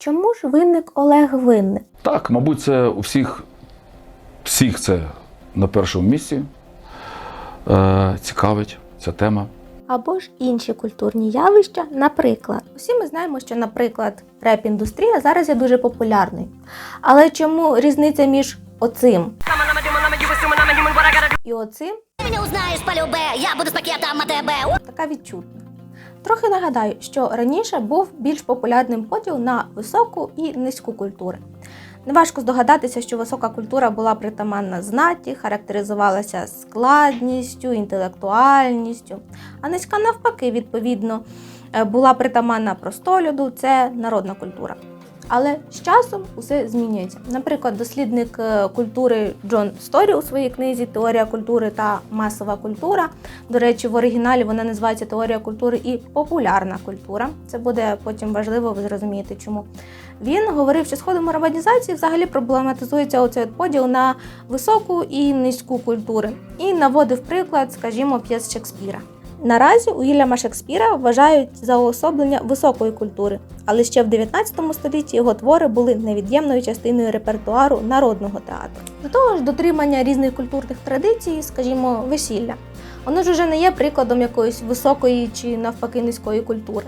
Чому ж винник Олег Винник? Так, мабуть, це у всіх, всіх це на першому місці е, цікавить ця тема. Або ж інші культурні явища, наприклад. Усі ми знаємо, що, наприклад, реп-індустрія зараз є дуже популярною. Але чому різниця між оцим і оцим Меня узнаешь по любе, я буду с пакетом АТБ. така відчутна? Трохи нагадаю, що раніше був більш популярним поділ на високу і низьку культури. Неважко здогадатися, що висока культура була притаманна знаті, характеризувалася складністю, інтелектуальністю, а низька навпаки, відповідно, е, була притаманна простолюду, це народна культура. Але з часом усе змінюється. Наприклад, дослідник е, культури Джон Сторі у своїй книзі Теорія культури та масова культура. До речі, в оригіналі вона називається Теорія культури і популярна культура. Це буде потім важливо, ви зрозумієте чому. Він говорив, що з ходом урбанізації взагалі проблематизується оцей поділ на високу і низьку культури. І наводив приклад, скажімо, п'єс Шекспіра. Наразі Уільяма Шекспіра вважають за уособлення високої культури, але ще в 19 столітті його твори були невід'ємною частиною репертуару народного театру. До того ж, дотримання різних культурних традицій, скажімо, весілля, воно ж уже не є прикладом якоїсь високої чи навпаки низької культури.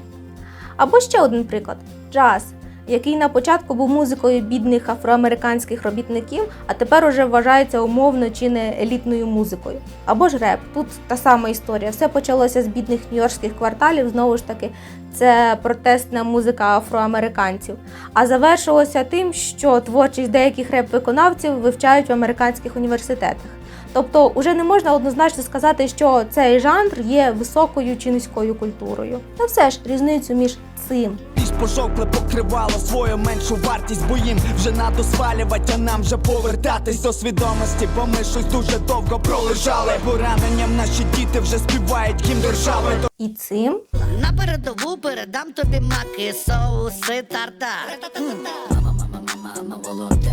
Або ще один приклад джаз, який на початку був музикою бідних афроамериканських робітників, а тепер уже вважається умовно чи не елітною музикою. Або ж реп. Тут та сама історія. Все почалося з бідних нью-йоркських кварталів. Знову ж таки, це протестна музика афроамериканців. А завершилося тим, що творчість деяких реп-виконавців вивчають в американських університетах. Тобто, уже не можна однозначно сказати, що цей жанр є високою чи низькою культурою. Та все ж різницю між цим пожовкле покривало свою меншу вартість, бо їм вже надо свалювати, а нам вже повертатись до свідомості, бо ми щось дуже довго пролежали. Пораненням наші діти вже співають гімн держави. і цим На передову передам тобі маки, соуси, тартар. Мама волонтер,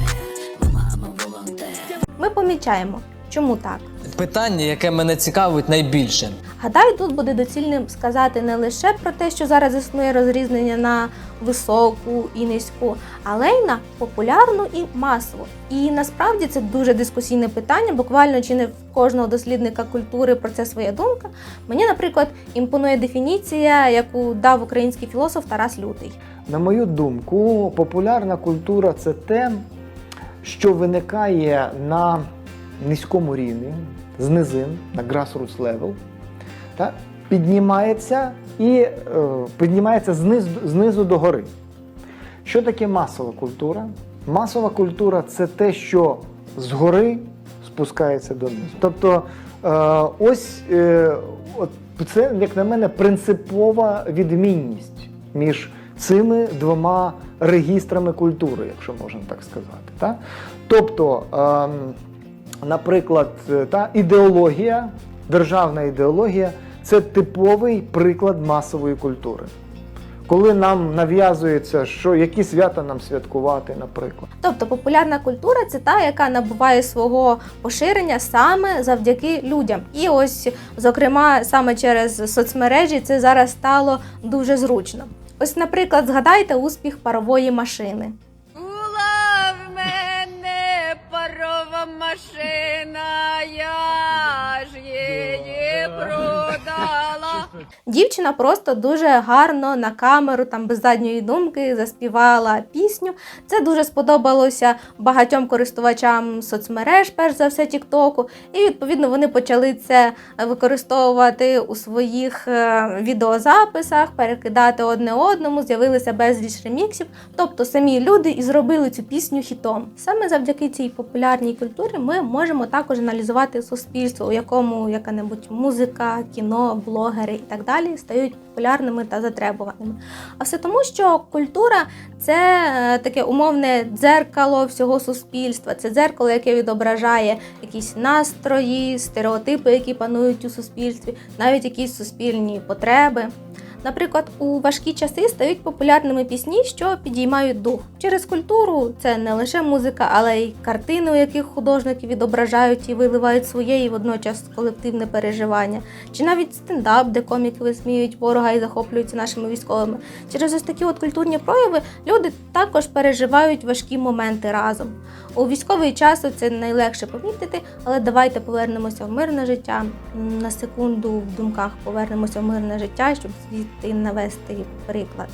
мама волонтер. ми помічаємо, чому так. Питання, яке мене цікавить найбільше. Гадаю, тут буде доцільним сказати не лише про те, що зараз існує розрізнення на високу і низьку, але й на популярну і масову. І насправді це дуже дискусійне питання. Буквально чи не в кожного дослідника культури про це своя думка. Мені, наприклад, імпонує дефініція, яку дав український філософ Тарас Лютий. На мою думку, популярна культура це те, що виникає на низькому рівні, з низин, на grassroots level, та, піднімається і е, піднімається знизу, знизу до гори. Що таке масова культура? Масова культура це те, що згори спускається донизу. Тобто, е, ось е, от це, як на мене, принципова відмінність між цими двома регістрами культури, якщо можна так сказати. Та? Тобто, ем, наприклад, е, та ідеологія, державна ідеологія це типовий приклад масової культури. Коли нам нав'язується, що які свята нам святкувати, наприклад. Тобто популярна культура це та, яка набуває свого поширення саме завдяки людям. І ось, зокрема, саме через соцмережі це зараз стало дуже зручно. Ось, наприклад, згадайте успіх парової машини. Машина, я Дівчина просто дуже гарно на камеру, там без задньої думки, заспівала пісню. Це дуже сподобалося багатьом користувачам соцмереж, перш за все, Тіктоку. І відповідно вони почали це використовувати у своїх е, відеозаписах, перекидати одне одному, з'явилися безліч реміксів. Тобто самі люди і зробили цю пісню хітом. Саме завдяки цій популярній культурі ми можемо також аналізувати суспільство, у якому яка-небудь музика, кіно, блогери і так далі стають популярними та затребуваними. А все тому, що культура це е, таке умовне дзеркало всього суспільства. Це дзеркало, яке відображає якісь настрої, стереотипи, які панують у суспільстві, навіть якісь суспільні потреби. Наприклад, у важкі часи стають популярними пісні, що підіймають дух. Через культуру це не лише музика, але й картини, у яких художники відображають і виливають своє і водночас колективне переживання, чи навіть стендап, де коміки висміюють ворога і захоплюються нашими військовими. Через ось такі от культурні прояви люди також переживають важкі моменти разом. У військовий час це найлегше помітити, але давайте повернемося в мирне життя. На секунду в думках повернемося в мирне життя, щоб звідти навести приклад.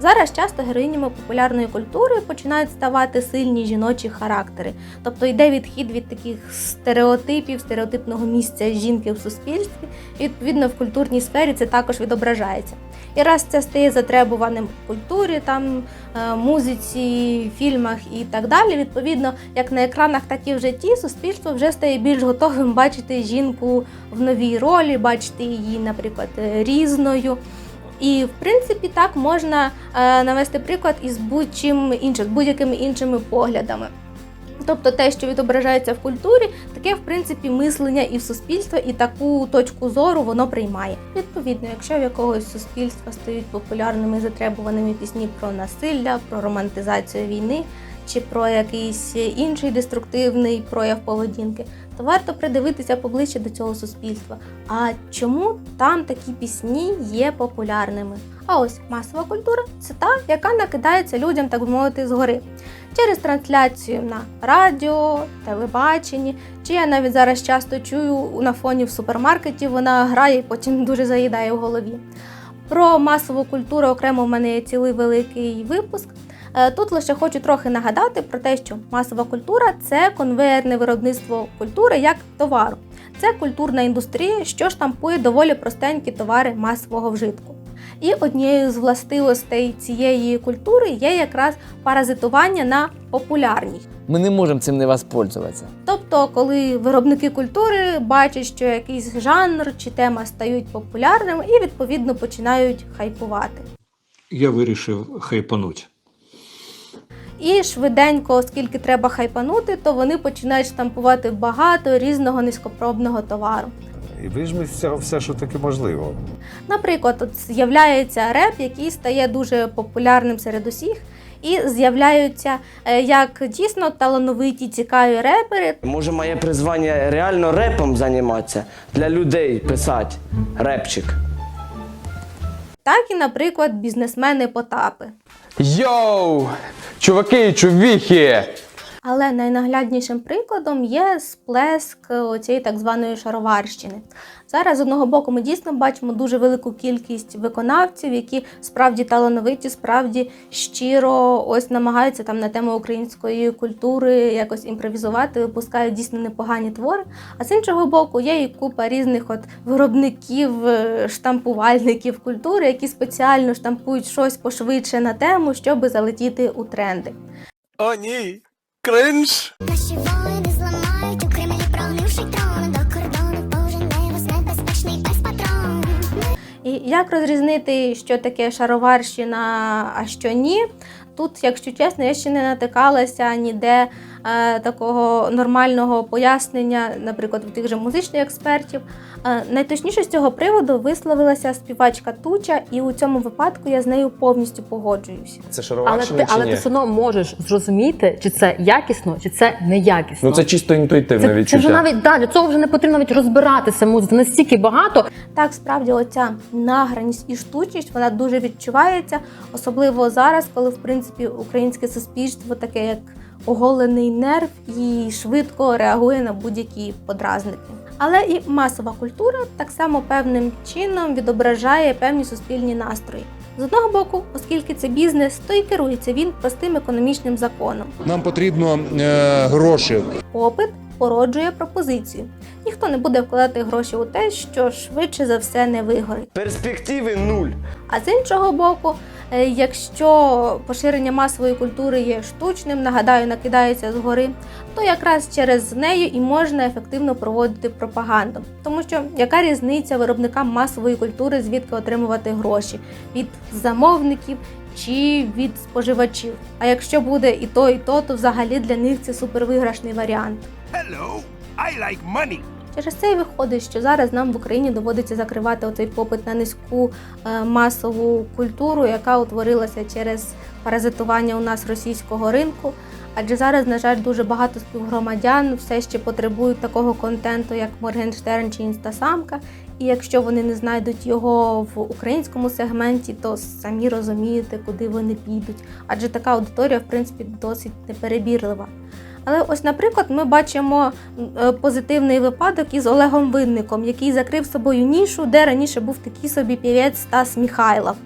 Зараз часто героїнями популярної культури починають ставати сильні жіночі характери, тобто йде відхід від таких стереотипів, стереотипного місця жінки в суспільстві, і відповідно в культурній сфері це також відображається. І раз це стає затребуваним в культурі, там е, музиці, фільмах і так далі. Відповідно, як на екранах, так і в житті, суспільство вже стає більш готовим бачити жінку в новій ролі, бачити її, наприклад, е, різною. І в принципі так можна е, навести приклад із будь-чим іншим, з будь-якими іншими поглядами. Тобто те, що відображається в культурі, таке в принципі мислення і в суспільства, і таку точку зору воно приймає. Відповідно, якщо в якогось суспільства стають популярними затребуваними пісні про насилля, про романтизацію війни чи про якийсь інший деструктивний прояв поведінки, то варто придивитися поближче до цього суспільства. А чому там такі пісні є популярними? А ось масова культура це та, яка накидається людям, так би мовити, згори. Через трансляцію на радіо, телебаченні, чи я навіть зараз часто чую на фоні в супермаркеті, вона грає і потім дуже заїдає в голові. Про масову культуру окремо в мене є цілий великий випуск. Е, Тут лише хочу трохи нагадати про те, що масова культура це конвейерне виробництво культури як товару. Це культурна індустрія, що штампує доволі простенькі товари масового вжитку. І однією з властивостей цієї культури є якраз паразитування на популярній. Ми не можемо цим не воспользуватися. Тобто, коли виробники культури бачать, що якийсь жанр чи тема стають популярними і відповідно починають хайпувати. Я вирішив хайпануть. І швиденько, оскільки треба хайпанути, то вони починають штампувати багато різного низькопробного товару. І вижми все, все, що таке можливо. Наприклад, от з'являється реп, який стає дуже популярним серед усіх, і з'являються е, як дійсно талановиті, цікаві репери, Може, моє призвання реально репом займатися, для людей писати репчик. Так і, наприклад, бізнесмени Потапи. Йоу! Чуваки, чувіхи! Але найнагляднішим прикладом є сплеск цієї так званої шароварщини. Зараз з одного боку ми дійсно бачимо дуже велику кількість виконавців, які справді талановиті, справді щиро ось намагаються там на тему української культури якось імпровізувати, випускають дійсно непогані твори. А з іншого боку, є і купа різних от виробників, е, штампувальників культури, які спеціально штампують щось пошвидше на тему, щоб залетіти у тренди. О, ні! Кринж! Наші воїни зламають у Кремлі, прогнивши трон до кордону, пожене вас небезпечний без патрон. І як розрізнити, що таке шароварщина, а що ні? Тут, якщо чесно, я ще не натикалася ніде такого нормального пояснення, наприклад, у тих же музичних експертів. Е, найточніше з цього приводу висловилася співачка Туча, і у цьому випадку я з нею повністю погоджуюся. Це Але шароварщина ти, чи але ні? ти все одно можеш зрозуміти, чи це якісно, чи це неякісно. Ну це чисто інтуїтивне це, відчуття. це вже навіть да, для цього вже не потрібно навіть розбиратися музиці. Настільки багато. Так, справді, оця награність і штучність вона дуже відчувається, особливо зараз, коли в принципі українське суспільство таке як оголений нерв і швидко реагує на будь-які подразники. Але і масова культура так само певним чином відображає певні суспільні настрої. З одного боку, оскільки це бізнес, то і керується він простим економічним законом. Нам потрібно е, гроші. Попит породжує пропозицію. Ніхто не буде вкладати гроші у те, що швидше за все не вигорить. Перспективи нуль. А з іншого боку, якщо поширення масової культури є штучним, нагадаю, накидається згори, то якраз через неї і можна ефективно проводити пропаганду. Тому що яка різниця виробникам масової культури, звідки отримувати гроші від замовників чи від споживачів? А якщо буде і то, і то, то взагалі для них це супервиграшний варіант. Hello, I like money. Через це і виходить, що зараз нам в Україні доводиться закривати оцей попит на низьку е, масову культуру, яка утворилася через паразитування у нас російського ринку. Адже зараз, на жаль, дуже багато співгромадян все ще потребують такого контенту, як Моргенштерн чи Інстасамка. І якщо вони не знайдуть його в українському сегменті, то самі розумієте, куди вони підуть. Адже така аудиторія, в принципі, досить неперебірлива. Але ось, наприклад, ми бачимо е, позитивний випадок із Олегом Винником, який закрив собою нішу, де раніше був такий собі півець Стас Міхайлов.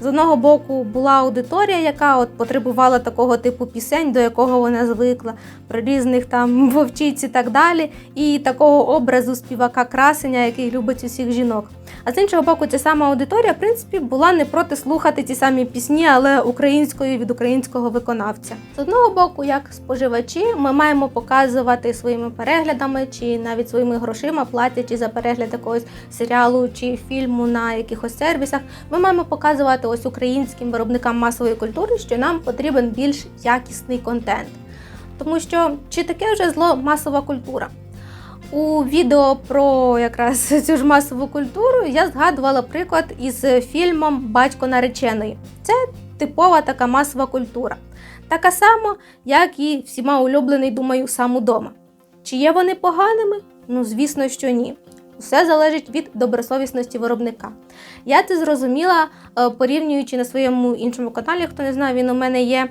З одного боку була аудиторія, яка от потребувала такого типу пісень, до якого вона звикла, про різних там вовчиць і так далі, і такого образу співака красення, який любить усіх жінок. А з іншого боку, ця сама аудиторія, в принципі, була не проти слухати ті самі пісні, але українською від українського виконавця. З одного боку, як споживачі, ми маємо показувати своїми переглядами чи навіть своїми грошима, платячи за перегляд якогось серіалу чи фільму на якихось сервісах. Ми маємо показувати ось українським виробникам масової культури, що нам потрібен більш якісний контент. Тому що чи таке вже зло масова культура? У відео про якраз цю ж масову культуру я згадувала приклад із фільмом Батько нареченої. Це типова така масова культура. Така сама, як і всіма улюблений, думаю, сам удома. Чи є вони поганими? Ну, звісно, що ні. Усе залежить від добросовісності виробника. Я це зрозуміла, е, порівнюючи на своєму іншому каналі, хто не знає, він у мене є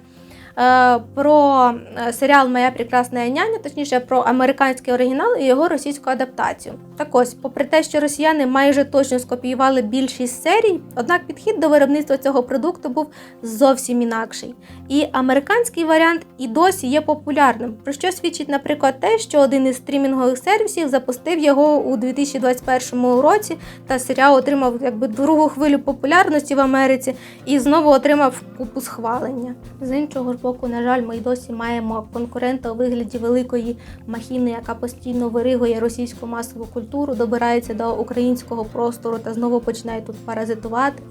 про е, серіал Моя прекрасна няня, точніше про американський оригінал і його російську адаптацію. Так ось, попри те, що росіяни майже точно скопіювали більшість серій, однак підхід до виробництва цього продукту був зовсім інакший. І американський варіант і досі є популярним, про що свідчить, наприклад, те, що один із стрімінгових сервісів запустив його у 2021 році, та серіал отримав якби другу хвилю популярності в Америці і знову отримав купу схвалення. З іншого боку, на жаль, ми й досі маємо конкурента у вигляді великої махіни, яка постійно виригує російську масову культуру, добирається до українського простору та знову починає тут паразитувати.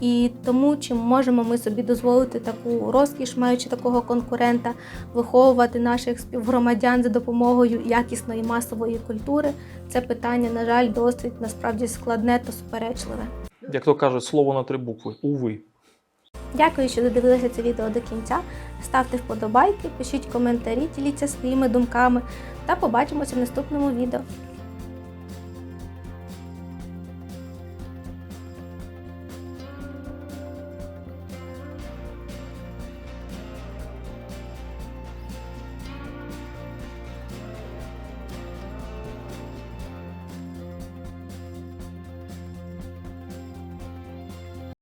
І тому, чи можемо ми собі дозволити таку розкіш, маючи такого конкурента, виховувати наших співгромадян за допомогою якісної масової культури, це питання, на жаль, досить насправді складне та суперечливе. Як то кажуть, слово на три букви. Уви. Дякую, що додивилися це відео до кінця. Ставте вподобайки, пишіть коментарі, діліться своїми думками та побачимося в наступному відео.